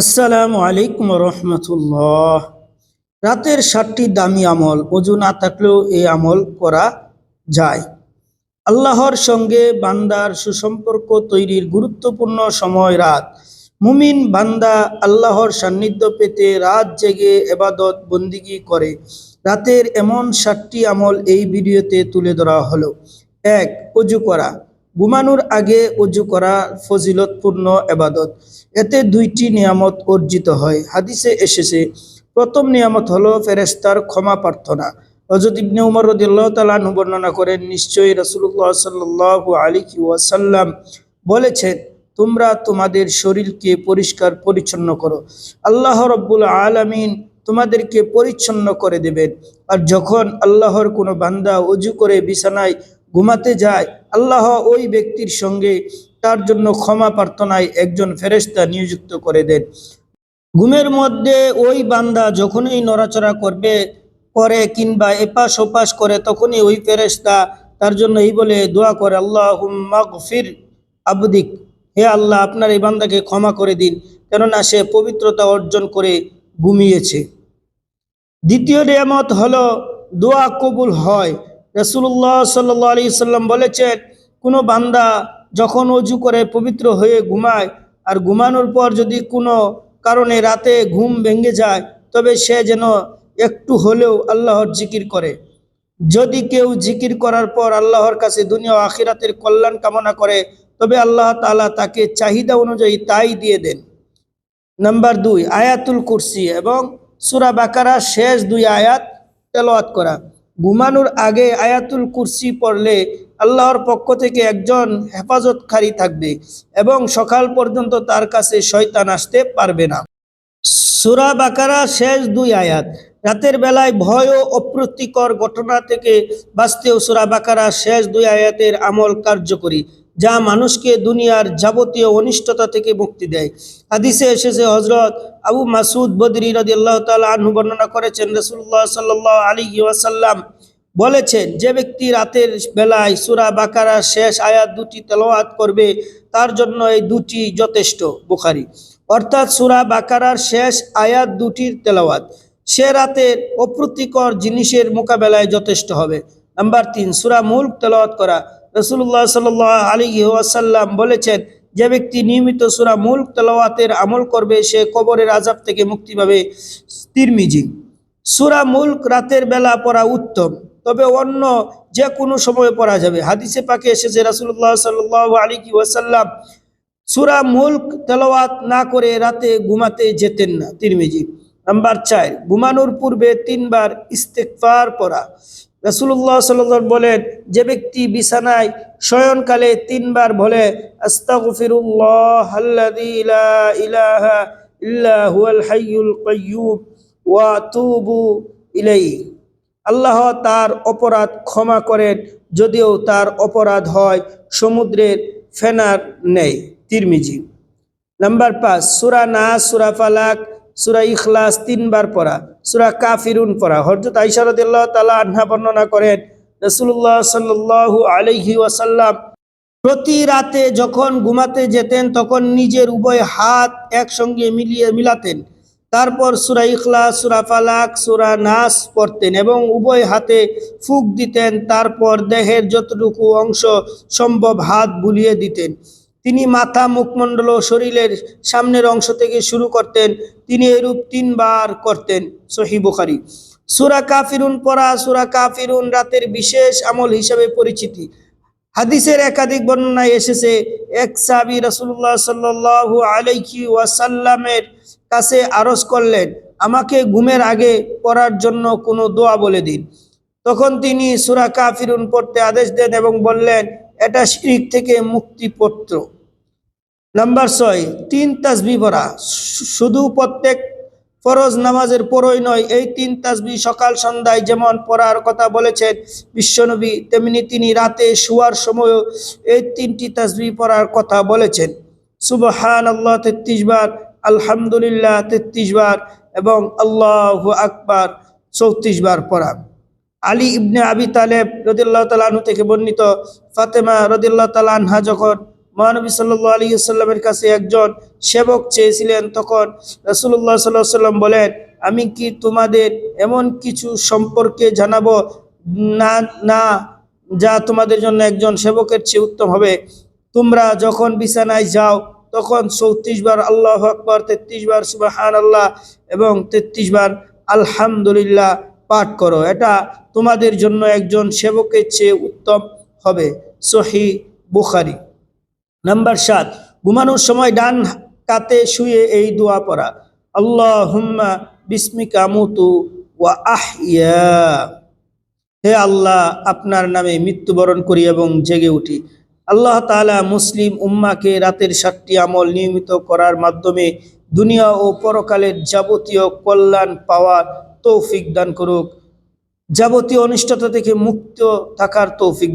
আসসালামু আলাইকুম রহমতুল্লাহ। রাতের সাতটি দামি আমল, অজু না থাকলেও এই আমল করা যায়। আল্লাহর সঙ্গে বান্দার সুসম্পর্ক তৈরির গুরুত্বপূর্ণ সময় রাত। মুমিন বান্দা আল্লাহর সান্নিধ্য পেতে রাত জেগে এবাদত বন্দিগি করে। রাতের এমন সাতটি আমল এই ভিডিওতে তুলে ধরা হলো। এক, অজু করা। ঘুমানোর আগে অজু করা ফজিলতপূর্ণ এবাদত। এতে দুইটি নিয়ামত অর্জিত হয়। হাদিসে এসেছে, প্রথম নিয়ামত হলো ফেরেস্তার ক্ষমা প্রার্থনা। হজরত ইবনে উমর রদিল্লাহ তালাহ বর্ণনা করেন, নিশ্চয়ই রসুল্লাহ সাল্লাহ আলী ওয়াসাল্লাম বলেছেন, তোমরা তোমাদের শরীরকে পরিষ্কার পরিচ্ছন্ন করো। আল্লাহ রব্বুল আলামিন তোমাদেরকে পরিচ্ছন্ন করে দেবেন। আর যখন আল্লাহর কোনো বান্দা অজু করে বিছানায় ঘুমাতে যায় আল্লাহ ওই ব্যক্তির সঙ্গে তার জন্য ক্ষমা প্রার্থনায় একজন ফেরেস্তা নিযুক্ত করে দেন। ঘুমের মধ্যে ওই বান্দা যখনই নড়াচড়া করবে, করে কিংবা এপাশ ওপাশ করে, তখনই ওই ফেরেস্তা তার জন্য এই বলে, দোয়া করে আল্লাহ ফির আবদিক। হে আল্লাহ, আপনার এই বান্দাকে ক্ষমা করে দিন। কেননা সে পবিত্রতা অর্জন করে ঘুমিয়েছে। দ্বিতীয় নিয়ামত হলো, দোয়া কবুল হয়। রসুল্লাহ সাল্লাহ আলি সাল্লাম বলেছেন, কোনো বান্দা যখন অজু করে পবিত্র হয়ে ঘুমায়, আর ঘুমানোর পর যদি কোনো কারণে রাতে ঘুম ভেঙে যায়, তবে সে যেন একটু হলেও আল্লাহর জিকির করে। যদি কেউ জিকির করার পর আল্লাহর কাছে দুনিয়া আখিরাতের কল্যাণ কামনা করে, তবে আল্লাহ তাআলা তাকে চাহিদা অনুযায়ী তাই দিয়ে দেন। নাম্বার দুই, আয়াতুল কুরসি এবং সুরা বাকারা শেষ দুই আয়াত তেলাওয়াত করা। ঘুমানোর আগে আয়াতুল কুরসি পড়লে আল্লাহর পক্ষ থেকে একজন হেফাজতকারী থাকবে এবং সকাল পর্যন্ত তার কাছে শয়তান আসতে পারবে না। সুরা বাকারা শেষ দুই আয়াত। রাতের বেলায় ভয় ও অপ্রীতিকর ঘটনা থেকে বাঁচতেও সুরা বাকারা শেষ দুই আয়াতের আমল কার্যকরী। যা মানুষকে দুনিয়ার যাবতীয় অনিষ্টতা থেকে মুক্তি দেয়। হাদিসে এসেছে হজরত আবু মাসুদ বদরি রদি আল্লাহ তালা বর্ণনা করেছেন রসুল্লাহ সাল্লাহ আলী ওয়াসাল্লাম বলেছেন, যে ব্যক্তি রাতের বেলায় সুরা বাকারা শেষ আয়াত দুটি তেলাওয়াত করবে, তার জন্য এই দুটি যথেষ্ট। বুখারি। অর্থাৎ সুরা বাকারার শেষ আয়াত দুটির তেলাওয়াত। সে রাতের অপ্রীতিকর জিনিসের মোকাবেলায় যথেষ্ট হবে। নাম্বার তিন, সুরা মুল্ক তেলাওয়াত করা। রসুল্লাহ সাল আলী ওয়াসাল্লাম বলেছেন, যে ব্যক্তি নিয়মিত সুরা মুল্ক তেলাওয়াতের আমল করবে, সে কবরের আজাব থেকে মুক্তি পাবে। তিরমিজি, সুরা মুল্ক রাতের বেলা পড়া উত্তম, তবে অন্য যে কোনো সময়ে পড়া যাবে। হাদিসে পাকে এসেছে রাসুল্লাহ সাল্লাহ আলী ওয়াসাল্লাম সুরা মুল্ক তেলাওয়াত না করে রাতে ঘুমাতে যেতেন না। তিরমিজি, নাম্বার চার, ঘুমানোর পূর্বে তিনবার ইস্তেকফার পড়া। রসুল্লাহ সাল্লাম বলেন, যে ব্যক্তি বিছানায় শয়নকালে তিনবার বলে ইলাহা ওয়া আতুবু ইলাইহি। আল্লাহ তার অপরাধ ক্ষমা করেন, যদিও তার অপরাধ হয় সমুদ্রের ফেনার নেই। তিরমিজি। নাম্বার পাঁচ, সুরা না সুরা ফালাক, সুরা ইখলাস তিনবার পড়া। সুরা কাফিরুন পড়া। হরজত আইসারদুল্লাহ তালা আহ্না বর্ণনা করেন রসুল্লাহ সাল্লু আলহি ওয়াসাল্লাম প্রতি রাতে যখন ঘুমাতে যেতেন, তখন নিজের উভয় হাত একসঙ্গে মিলিয়ে মিলাতেন। তারপর সুরা ইখলা সুরা ফালাক, সুরা নাস পড়তেন এবং উভয় হাতে ফুক দিতেন। তারপর দেহের যতটুকু অংশ সম্ভব হাত বুলিয়ে দিতেন। তিনি মাথা মুখমণ্ডল ও শরীরের সামনের অংশ থেকে শুরু করতেন। তিনি এরূপ তিনবার করতেন, সহি বুখারি। সুরা কাফিরুন পড়া, সুরা কাফিরুন রাতের বিশেষ আমল হিসাবে পরিচিতি। হাদিসের একাধিক বর্ণনায় এসেছে, এক সাবি রসুল্লাহ সাল্লু আলাইকি ওয়াসাল্লামের কাছে আরজ করলেন, আমাকে ঘুমের আগে পড়ার জন্য কোনো দোয়া বলে দিন। তখন তিনি সুরা কাফিরুন পড়তে আদেশ দেন এবং বললেন, এটা শিরিক থেকে মুক্তিপত্র। নাম্বার ছয়, তিন তাজবি পড়া। শুধু প্রত্যেক ফরজ নামাজের পরই নয়, এই তিন তাজবি সকাল, সন্ধ্যায় যেমন পড়ার কথা বলেছেন বিশ্বনবী, তেমনি তিনি রাতে শোয়ার সময়ও এই তিনটি তাজবি পড়ার কথা বলেছেন। সুবহান আল্লাহ তেত্রিশ বার, আলহামদুলিল্লাহ, তেত্রিশ বার এবং আল্লাহ আকবার, চৌত্রিশ বার পড়া। আলী ইবনে আবি তালেব রদিল্লাহ তালাহু থেকে বর্ণিত ফাতেমা রদিল্লাহ তালাহা যখন মহানবী সাল্লাহ আলী সাল্লামের কাছে একজন সেবক চেয়েছিলেন, তখন রাসুল্লাহ সাল্লাহ সাল্লাম বলেন, আমি কি তোমাদের এমন কিছু সম্পর্কে জানাব? না না, যা তোমাদের জন্য একজন সেবকের চেয়ে উত্তম হবে। তোমরা যখন বিছানায় যাও, তখন চৌত্রিশ বার আল্লাহ আকবর, তেত্রিশ বার সুবাহান আল্লাহ এবং তেত্রিশ বার আলহামদুলিল্লাহ পাঠ করো। এটা তোমাদের জন্য একজন সেবকের চেয়ে উত্তম হবে। সহি বুখারি। নাম্বার সাত, ঘুমানোর সময় ডান কাতে শুয়ে এই দোয়া পড়া। আল্লাহ হুম্মা বিস্মিকা মুতু ওয়া আহিয়া হে আল্লাহ, আপনার নামে মৃত্যুবরণ করি এবং জেগে উঠি। আল্লাহ তাআলা মুসলিম উম্মাকে রাতের সাতটি আমল নিয়মিত করার মাধ্যমে দুনিয়া ও পরকালের যাবতীয় কল্যাণ পাওয়ার তৌফিক দান করুক। যাবতীয় অনিষ্টতা থেকে মুক্ত থাকার তৌফিক